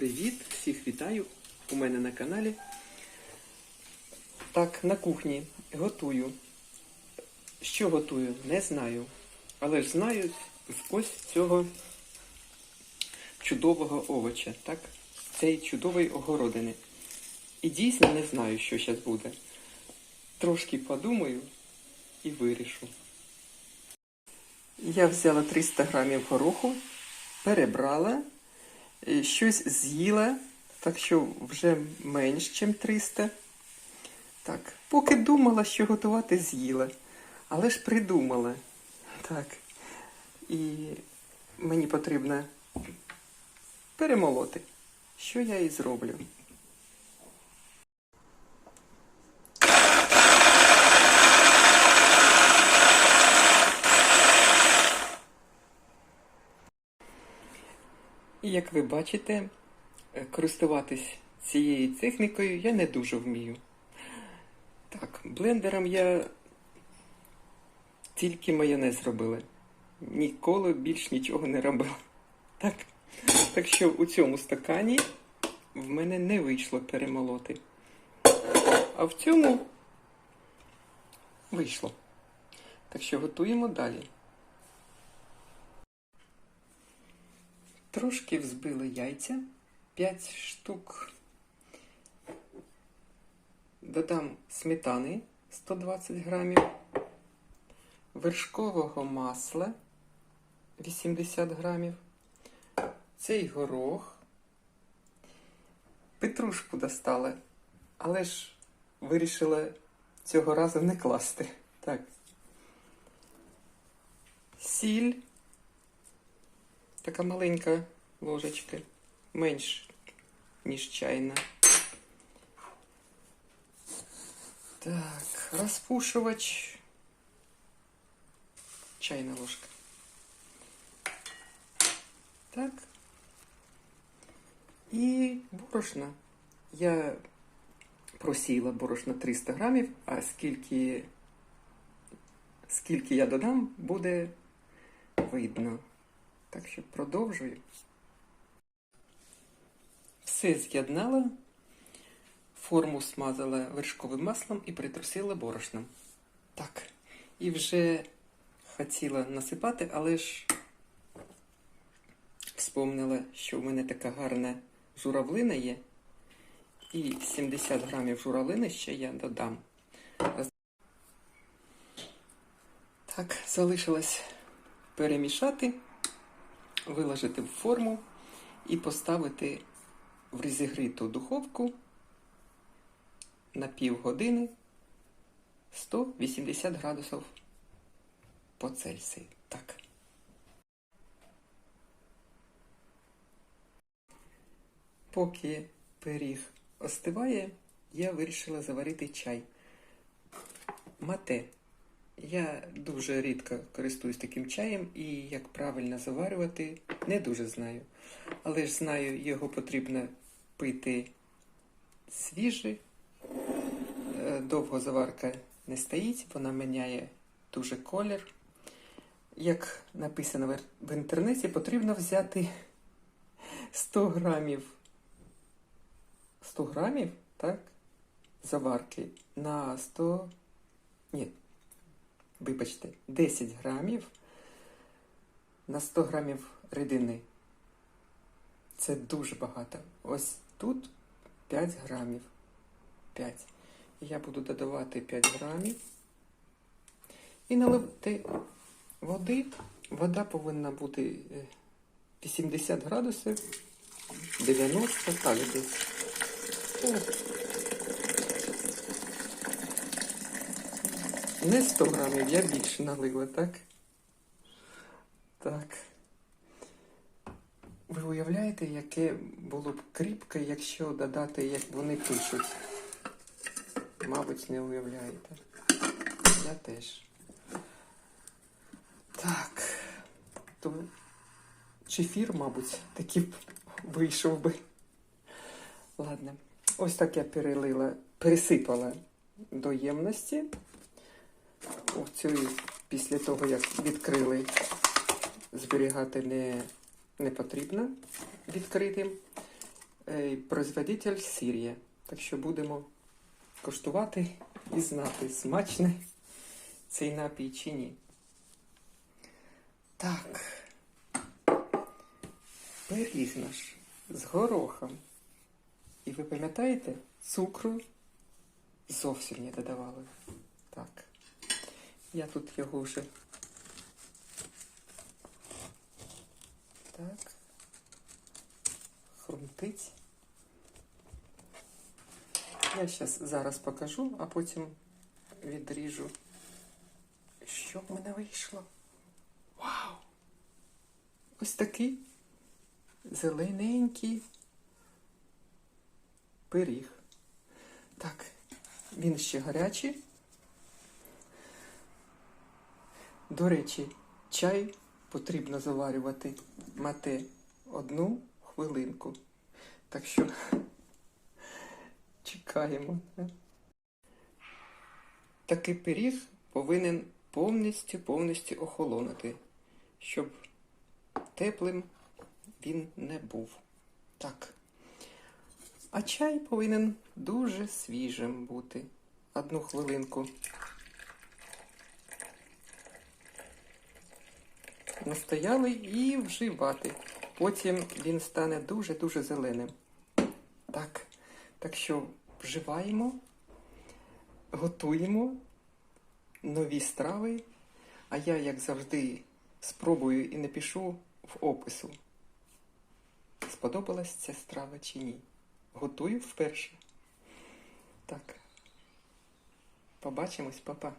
Привіт! Всіх вітаю у мене на каналі. Так, на кухні готую. Що готую, не знаю. Але ж знаю ось цього чудового овоча, так? З цієї чудової огородини. І дійсно не знаю, що зараз буде. Трошки подумаю і вирішу. Я взяла 300 грамів гороху, перебрала, щось з'їла, так що вже менш, ніж 300. Так, поки думала, що готувати, з'їла. Але ж придумала. Так. І мені потрібно перемолоти. Що я і зроблю. І як ви бачите, е, користуватись цією технікою я не дуже вмію. Так, блендером я тільки майонез робила. Ніколи більш нічого не робила. Так, так що у цьому стакані в мене не вийшло перемолоти. А в цьому вийшло. Так що готуємо далі. Трошки взбили яйця 5 штук. Додам сметани 120 грамів, вершкового масла 80 грамів, цей горох, петрушку достала, але ж вирішила цього разу не класти. Так. Сіль Така маленька ложечка, менш, ніж чайна. Так, розпушувач. Чайна ложка. Так. І борошна. Я просіяла борошна 300 грамів, а скільки, скільки я додам, буде видно. Так що продовжую. Все з'єднала, форму смазала вершковим маслом і притрусила борошном. Так, і вже хотіла насипати, але ж вспомнила, що в мене така гарна журавлина є. І 70 грамів журавлини ще я додам. Так, залишилось перемішати виложити в форму і поставити в розігріту духовку на півгодини 180 градусів по Цельсію. Так. Поки пиріг остиває, я вирішила заварити чай. Мате. Я дуже рідко користуюсь таким чаєм і як правильно заварювати, не дуже знаю. Але ж знаю, його потрібно пити свіжий. Е, Довго заварка не стоїть, вона міняє дуже колір. Як написано в- інтернеті, потрібно взяти 100 грамів. 100 грамів, так? Заварки на 100. Ні, вибачте, 10 грамів на 100 грамів рідини. Це дуже багато. Ось тут 5 грамів. 5. Я буду додавати 5 грамів. І наливати води. Вода повинна бути е, 80 градусів, 90, так десь. Не 100 грамів, я більше налила, так? Так. Ви уявляєте, яке було б кріпке, якщо додати, як вони пишуть? Мабуть, не уявляєте. Я теж. Так. То чефір, мабуть, такий б вийшов би. Ладно. Ось так я перелила, пересипала до ємності. У цю після того, як відкрили, зберігати не, не потрібно відкритим. е, производитель Сирія. Так що будемо коштувати і знати, смачний цей напій чи ні. Так. Пиріг наш з горохом. І ви пам'ятаєте, цукру зовсім не додавали. Так. Я тут його вже. Так. Хрумтить. Я зараз зараз покажу, а потім відріжу. Що в мене вийшло? Вау! Ось такий зелененький пиріг. Так, він ще гарячий. До речі, чай потрібно заварювати мате одну хвилинку. Так що чекаємо. Такий пиріг повинен повністю повністю охолонути, щоб теплим він не був. Так. А чай повинен дуже свіжим бути. Одну хвилинку. Настояли і вживати. Потім він стане дуже-дуже зеленим. Так, так що вживаємо, готуємо нові страви. А я, як завжди, спробую і напишу в опису. Сподобалась ця страва чи ні. Готую вперше. Так. Побачимось, папа.